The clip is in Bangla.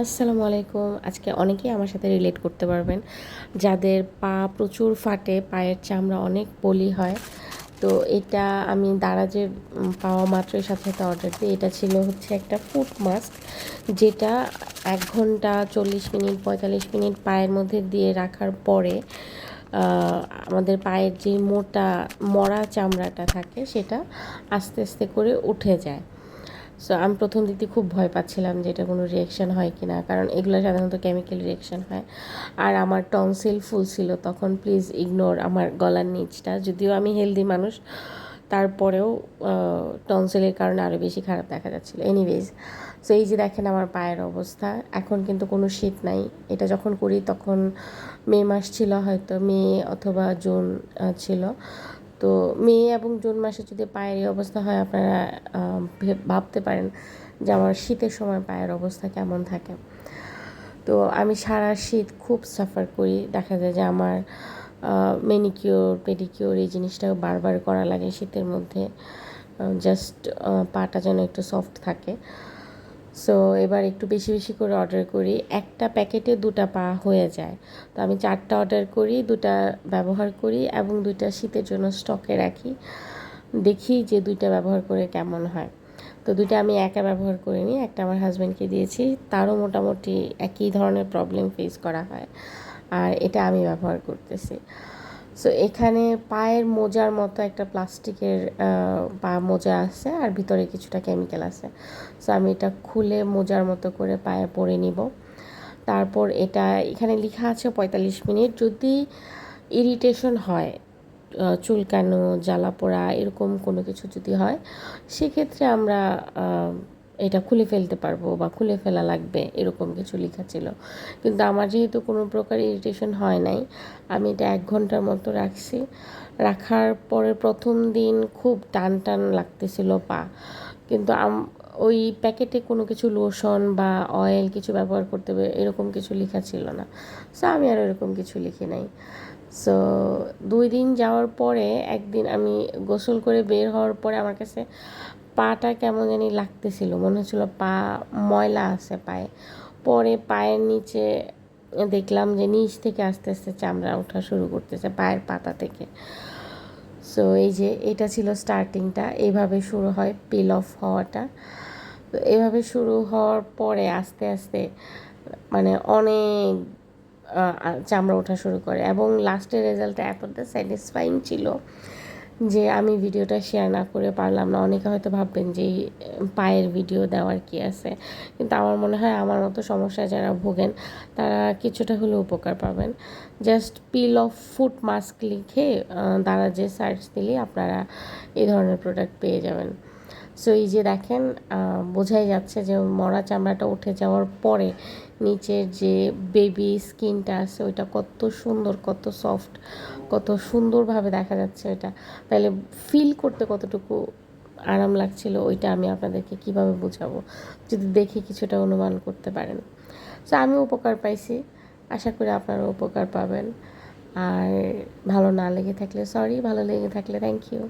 আসসালামু আলাইকুম। আজকে অনেকেই আমার সাথে রিলেট করতে পারবেন। যাদের পা প্রচুর ফাটে পায়ের চামড়া অনেক পলি হয়। তো এটা আমি দারাজে উম, পাওয়া মাত্রই সাথে সাথে অর্ডার দিই। এটা ছিল হচ্ছে একটা ফুট মাস্ক যেটা এক ঘণ্টা চল্লিশ মিনিট পঁয়তাল্লিশ মিনিট পায়ের মধ্যে দিয়ে রাখার পরে আমাদের পায়ের যে মোটা মরা চামড়াটা থাকে সেটা আস্তে আস্তে করে উঠে যায়। সো আমি প্রথম দিকে খুব ভয় পাচ্ছিলাম যে এটা কোনো রিয়াকশান হয় কি না কারণ এগুলো সাধারণত কেমিক্যাল রিয়াকশান হয়। আর আমার টনসিল ফুল ছিল, তখন প্লিজ ইগনোর আমার গলার নিচটা। যদিও আমি হেলদি মানুষ, তারপরেও টনসিলের কারণে আরও বেশি খারাপ দেখা যাচ্ছিল। এনিওয়েজ সো এই যে দেখেন আমার পায়ের অবস্থা, এখন কিন্তু কোনো শীত নাই। এটা যখন করি তখন মে মাস ছিল হয়তো, মে অথবা জুন ছিল। তো মে এবং জুন মাসে যদি পায়ের এই অবস্থা হয়, আপনারা ভাবতে পারেন যে আমার শীতের সময় পায়ের অবস্থা কেমন থাকে। তো আমি সারা শীত খুব সাফার করি। দেখা যায় যে আমার মেনিকিওর পেডিকিওর এই জিনিসটা বারবার করা লাগে শীতের মধ্যে। জাস্ট পাটা যেন একটু সফট থাকে। সো এবার একটু বেশি বেশি করে অর্ডার করি। একটা প্যাকেটে দুটা পা হয়ে যায়। তো আমি চারটা অর্ডার করি, দুটা ব্যবহার করি এবং দুইটা শীতের জন্য স্টকে রাখি। দেখি যে দুইটা ব্যবহার করে কেমন হয়। তো দুইটা আমি একা ব্যবহার করিনি, একটা আমার হাজব্যান্ডকে দিয়েছি। তারও মোটামুটি একই ধরনের প্রবলেম ফেস করা হয়। আর এটা আমি ব্যবহার করতেছি। সো এখানে পায়ের মোজার মতো একটা প্লাস্টিকের পা মোজা আছে আর ভিতরে কিছুটা কেমিক্যাল আছে। সো আমি এটা খুলে মোজার মতো করে পায়ে পরে নিব। তারপর এটা, এখানে লেখা আছে পঁয়তাল্লিশ মিনিট। যদি ইরিটেশন হয় চুলকানো জ্বালা পোড়া এরকম কোনো কিছু যদি হয়, সেক্ষেত্রে আমরা এটা খুলে ফেলতে পারব বা খুলে ফেলা লাগবে, এরকম কিছু লেখা ছিল। কিন্তু আমার যেহেতু কোনো প্রকার ইরিটেশন হয় নাই, আমি এটা এক ঘণ্টার মতো রাখছি। রাখার পরে প্রথম দিন খুব টান টান লাগতেছিল পা। কিন্তু ওই প্যাকেটে কোনো কিছু লোশন বা অয়েল কিছু ব্যবহার করতে হবে, এরকম কিছু লেখা ছিল না। সো আমি আর এরকম কিছু লিখি নাই। সো দুই দিন যাওয়ার পরে একদিন আমি গোসল করে বের হওয়ার পরে আমার কাছে পাটা কেমন জানি লাগতেছিল। মনে হচ্ছিল পা ময়লা আছে পায়ে। পরে পায়ের নিচে দেখলাম যে নিচ থেকে আস্তে আস্তে চামড়া ওঠা শুরু করতেছে পায়ের পাতা থেকে। সো এই যে এটা ছিল স্টার্টিংটা এইভাবে শুরু হয় পিল অফ হওয়াটা। তো এভাবে শুরু হওয়ার পরে আস্তে আস্তে মানে অনেক চামড়া ওঠা শুরু করে। এবং লাস্টের রেজাল্টটা এতটা স্যাটিসফাইং ছিল যে আমি ভিডিওটা শেয়ার না করে পারলাম না। অনেকে হয়তো ভাববেন যে পায়ের ভিডিও দেওয়ার কি আছে? কিন্তু আমার মনে হয় আমার মতো সমস্যা যারা ভোগেন, তারা কিছুটা হলেও উপকার পাবেন। Just peel off foot mask লিখে দাঁড়া যে সার্চ দিলে আপনারা এই ধরনের প্রোডাক্ট পেয়ে যাবেন। সো এই যে দেখেন বোঝাই যাচ্ছে যে মরা চামড়াটা উঠে যাওয়ার পরে নিচের যে বেবি স্কিনটা আছে, ওইটা কত সুন্দর, কত সফট কত সুন্দরভাবে দেখা যাচ্ছে ওইটা। তাহলে ফিল করতে কতটুকু আরাম লাগছিল, ওইটা আমি আপনাদেরকে কীভাবে বোঝাবো? যদি দেখে কিছুটা অনুমান করতে পারেন। সো আমি উপকার পাইছি। আশা করি আপনারা উপকার পাবেন। আর ভালো না লেগে থাকলে সরি ভালো লেগে থাকলে থ্যাংক ইউ